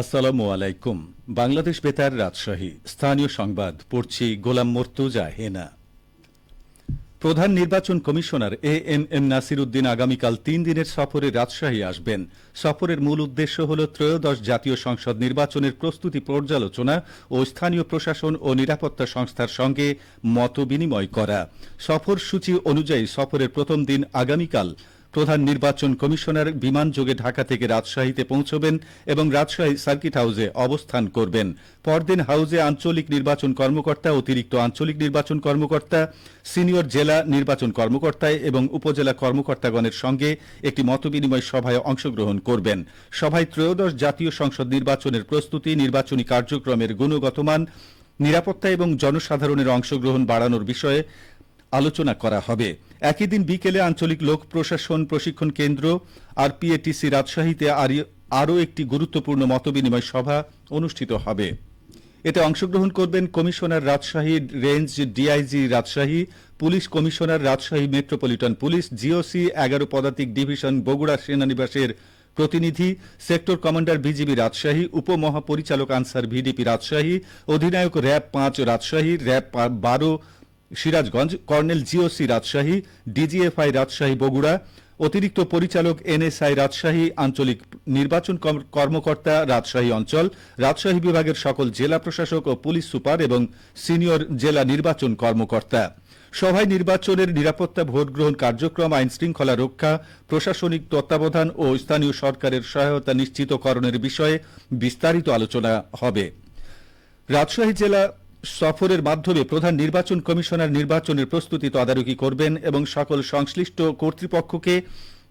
আসসালামু আলাইকুম। বাংলাদেশ বেতার রাজশাহী। স্থানীয় সংবাদ, পড়ছি গোলাম মর্তুজা হেনা। প্রধান নির্বাচন commissioner A M M Nasir Uddin আগামীকাল তিন দিনের সফরে রাজশাহী আসবেন। সফরের মূল উদ্দেশ্য হল ত্রয়োদশ জাতীয় সংসদ নির্বাচনের প্রস্তুতি পর্যালোচনা ও স্থানীয় প্রশাসন ও নিরাপত্তা সংস্থার সঙ্গে মত বিনিময় করা। সফরসূচি অনুযায়ী সফরের প্রথম দিন আগামীকাল প্রধান নির্বাচন কমিশনার বিমান যোগে ঢাকা থেকে রাজশাহীতে পৌঁছবেন এবং রাজশাহী সার্কিট হাউসে অবস্থান করবেন। পরদিন হাউসে আঞ্চলিক নির্বাচন কর্মকর্তা, অতিরিক্ত আঞ্চলিক নির্বাচন কর্মকর্তা, সিনিয়র জেলা নির্বাচন কর্মকর্তা এবং উপজেলা কর্মকর্তাগণের সঙ্গে একটি মতবিনিময় সভায় অংশগ্রহণ করবেন। সভায় ত্রয়োদশ জাতীয় সংসদ নির্বাচনের প্রস্তুতি, নির্বাচনী কার্যক্রমের গুণগত মান নিরাপত্তা এবং জনসাধারণের অংশগ্রহণ বাড়ানোর বিষয়ে আলোচনা করা হবে। একই দিন বিকেলে আঞ্চলিক লোক প্রশাসন প্রশিক্ষণ কেন্দ্র আর পিএটিসি রাজশাহীতে আরও একটি গুরুত্বপূর্ণ মতবিনিময় সভা অনুষ্ঠিত হবে। এতে অংশগ্রহণ করবেন commissioner Rajshahi range DIG Rajshahi, police commissioner Rajshahi metropolitan police, GOC এগারো পদাতিক ডিভিশন বগুড়া সেনানিবাসের প্রতিনিধি, সেক্টর কমান্ডার বিজিবি রাজশাহী, উপমহাপরিচালক আনসার ভিডিপি রাজশাহী, অধিনায়ক র্যাব পাঁচ রাজশাহী, র্যাব বারো Sirajganj, colonel GOC Rajshahi, DGFI Rajshahi Bogura, অতিরিক্ত পরিচালক এনএসআই রাজশাহী, আঞ্চলিক নির্বাচন কর্মকর্তা রাজশাহী অঞ্চল, রাজশাহী বিভাগের সকল জেলা প্রশাসক ও পুলিশ সুপার এবং সিনিয়র জেলা নির্বাচন কর্মকর্তা। সভায় নির্বাচনের নিরাপত্তা ভোট গ্রহণ কার্যক্রম, আইন শৃঙ্খলা রক্ষা, প্রশাসনিক তত্ত্বাবধান ও স্থানীয় সরকারের সহায়তা নিশ্চিতকরণের বিষয়ে বিস্তারিত আলোচনা হবে। রাজশাহী জেলা সফরের মাধ্যমে প্রধান নির্বাচন কমিশনার নির্বাচনের প্রস্তুতি তদারকি করবেন এবং সকল সংশ্লিষ্ট কর্তৃপক্ষকে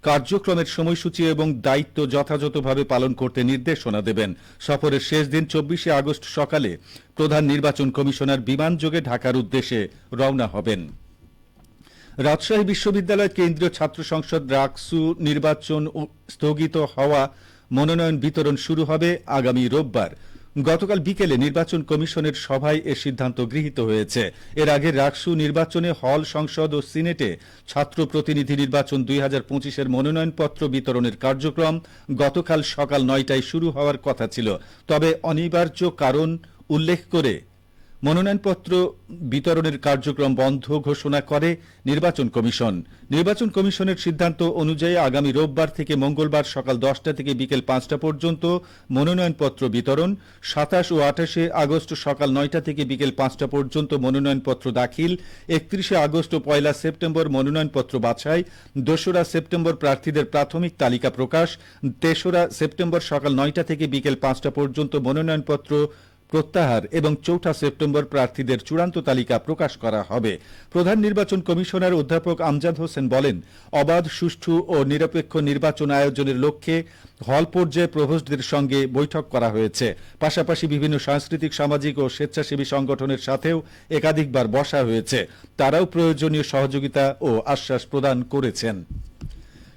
কার্যক্রমের সময়সূচি এবং দায়িত্ব যথাযথভাবে পালন করতে নির্দেশনা দেবেন। সফরের শেষ দিন চব্বিশে আগস্ট সকালে প্রধান নির্বাচন কমিশনার বিমানযোগে ঢাকার উদ্দেশ্যে রওনা হবেন। রাজশাহী বিশ্ববিদ্যালয় কেন্দ্রীয় ছাত্র সংসদ রাকসু নির্বাচন স্থগিত হওয়া মনোনয়ন বিতরণ শুরু হবে আগামী রোববার। গতকাল বিকেলে নির্বাচন কমিশনের সভায় এ সিদ্ধান্ত গৃহীত হয়েছে। এর আগে রাকসু নির্বাচনে হল সংসদ ও সিনেটে ছাত্র প্রতিনিধি নির্বাচন দুই হাজার পঁচিশের মনোনয়নপত্র বিতরণের কার্যক্রম গতকাল সকাল নয়টায় শুরু হওয়ার কথা ছিল। তবে অনিবার্য কারণ উল্লেখ করে মনোনয়নপত্র বিতরণের কার্যক্রম বন্ধ ঘোষণা করে নির্বাচন কমিশন। নির্বাচন কমিশনের সিদ্ধান্ত অনুযায়ী আগামী রোববার থেকে মঙ্গলবার সকাল দশটা থেকে বিকেল পাঁচটা পর্যন্ত মনোনয়নপত্র বিতরণ, সাতাশ ও আঠাশে আগস্ট সকাল নয়টা থেকে বিকেল পাঁচটা পর্যন্ত মনোনয়নপত্র দাখিল, একত্রিশে আগস্ট ও পয়লা সেপ্টেম্বর মনোনয়নপত্র বাছাই, দোসরা সেপ্টেম্বর প্রার্থীদের প্রাথমিক তালিকা প্রকাশ, তেসরা সেপ্টেম্বর সকাল নয়টা থেকে বিকেল পাঁচটা পর্যন্ত মনোনয়নপত্র প্রত্যাহার এবং চৌঠা সেপ্টেম্বর প্রার্থীদের চূড়ান্ত তালিকা প্রকাশ করা হবে। প্রধান নির্বাচন কমিশনার অধ্যাপক আমজাদ হোসেন বলেন, অবাধ, সুষ্ঠু ও নিরপেক্ষ নির্বাচন আয়োজনের লক্ষ্যে হল পর্যায়ে প্রভোস্টদের সঙ্গে বৈঠক করা হয়েছে। পাশাপাশি বিভিন্ন সাংস্কৃতিক, সামাজিক ও স্বেচ্ছাসেবী সংগঠনের সাথেও একাধিকবার বসা হয়েছে। তারাও প্রয়োজনীয় সহযোগিতা ও আশ্বাস প্রদান করেছেন।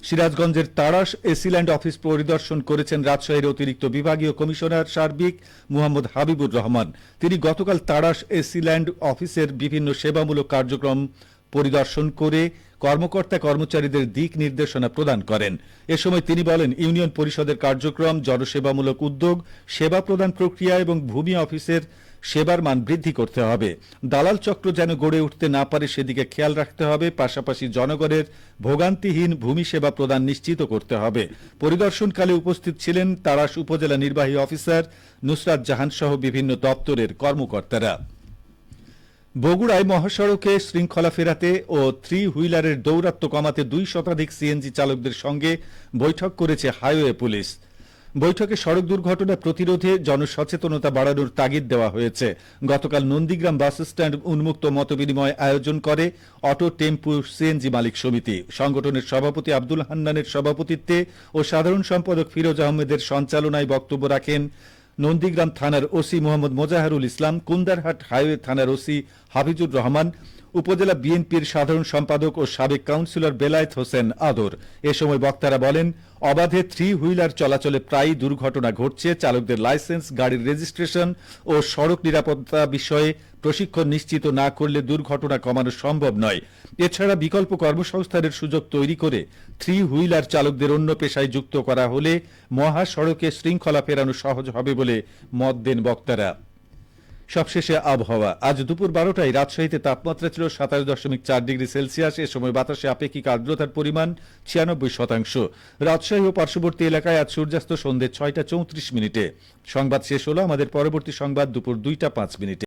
সিরাজগঞ্জের তারাস এসিল্যান্ড অফিস পরিদর্শন করেছেন রাজশাহীর অতিরিক্ত বিভাগীয় কমিশনার সার্বিক মুহাম্মদ হাবিবুর রহমান। তিনি গতকাল তারাস এসিল্যান্ড অফিসের বিভিন্ন সেবামূলক কার্যক্রম পরিদর্শন করে কর্মকর্তা কর্মচারীদের দিক নির্দেশনা প্রদান করেন। এ সময় তিনি বলেন, ইউনিয়ন পরিষদের কার্যক্রম, জনসেবামূলক উদ্যোগ, সেবা প্রদান প্রক্রিয়া এবং ভূমি অফিসের সেবার মান বৃদ্ধি করতে হবে। দালাল চক্র যেন গড়ে উঠতে না পারে, সেদিকে খেয়াল রাখতে হবে। পাশাপাশি জনগণের ভোগান্তিহীন ভূমি সেবা প্রদান নিশ্চিত করতে হবে। পরিদর্শনকালে উপস্থিত ছিলেন তারাস উপজেলা নির্বাহী অফিসার নুসরাত জাহান সহ বিভিন্ন দপ্তরের কর্মকর্তারা। বগুড়ায় মহাসড়কে শৃঙ্খলা ফেরাতে ও থ্রি হুইলারের দৌরাত্ম কমাতে দুই শতাধিক সিএনজি চালকদের সঙ্গে বৈঠক করেছে হাইওয়ে পুলিশ। বৈঠকে সড়ক দুর্ঘটনা প্রতিরোধে জনসচেতনতা বাড়ানোর তাগিদ দেওয়া হয়েছে। গতকাল নন্দীগ্রাম বাস স্ট্যান্ড উন্মুক্ত মতবিনিময় আয়োজন করে অটো, টেম্পু, সিএনজি মালিক সমিতি। সংগঠনের সভাপতি আব্দুল হান্নানের সভাপতিত্বে ও সাধারণ সম্পাদক ফিরোজ আহমেদের সঞ্চালনায় বক্তব্য রাখেন নন্দীগ্রাম থানার ওসি মোহাম্মদ মোজাহারুল ইসলাম, কুন্দারহাট হাইওয়ে থানার ওসি হাফিজুর রহমান উপজেলা বিএনপির সাধারণ সম্পাদক ও সাবেক কাউন্সিলর বেলায়েত হোসেন আদর। এ সময় বক্তারা বলেন, অবাধে থ্রি হুইলার চলাচলে প্রায়ই দুর্ঘটনা ঘটছে, চালকদের লাইসেন্স, গাড়ির রেজিস্ট্রেশন ও সড়ক নিরাপত্তা বিষয়ে প্রশিক্ষণ নিশ্চিত না করলে দুর্ঘটনা কমানো সম্ভব নয়। এছাড়া বিকল্প কর্মসংস্থানের সুযোগ তৈরি করে থ্রি হুইলার চালকদের অন্য পেশায় যুক্ত করা হলে মহাসড়কে শৃঙ্খলা ফেরানো সহজ হবে বলে মত দেন বক্তারা। সবশেষে আবহাওয়া। আজ দুপুর বারোটায় রাজশাহীতে তাপমাত্রা ছিল সাতাশ দশমিক চার ডিগ্রি সেলসিয়াস। এ সময় বাতাসে আপেক্ষিক আর্দ্রতার পরিমাণ ছিয়ানব্বই শতাংশ। রাজশাহী ও পার্শ্ববর্তী এলাকায় আজ সূর্যাস্ত সন্ধ্যে ছয়টা চৌত্রিশ মিনিটে। সংবাদ শেষ হলো আমাদের পরবর্তী সংবাদ দুপুর দুইটা পাঁচ মিনিটে।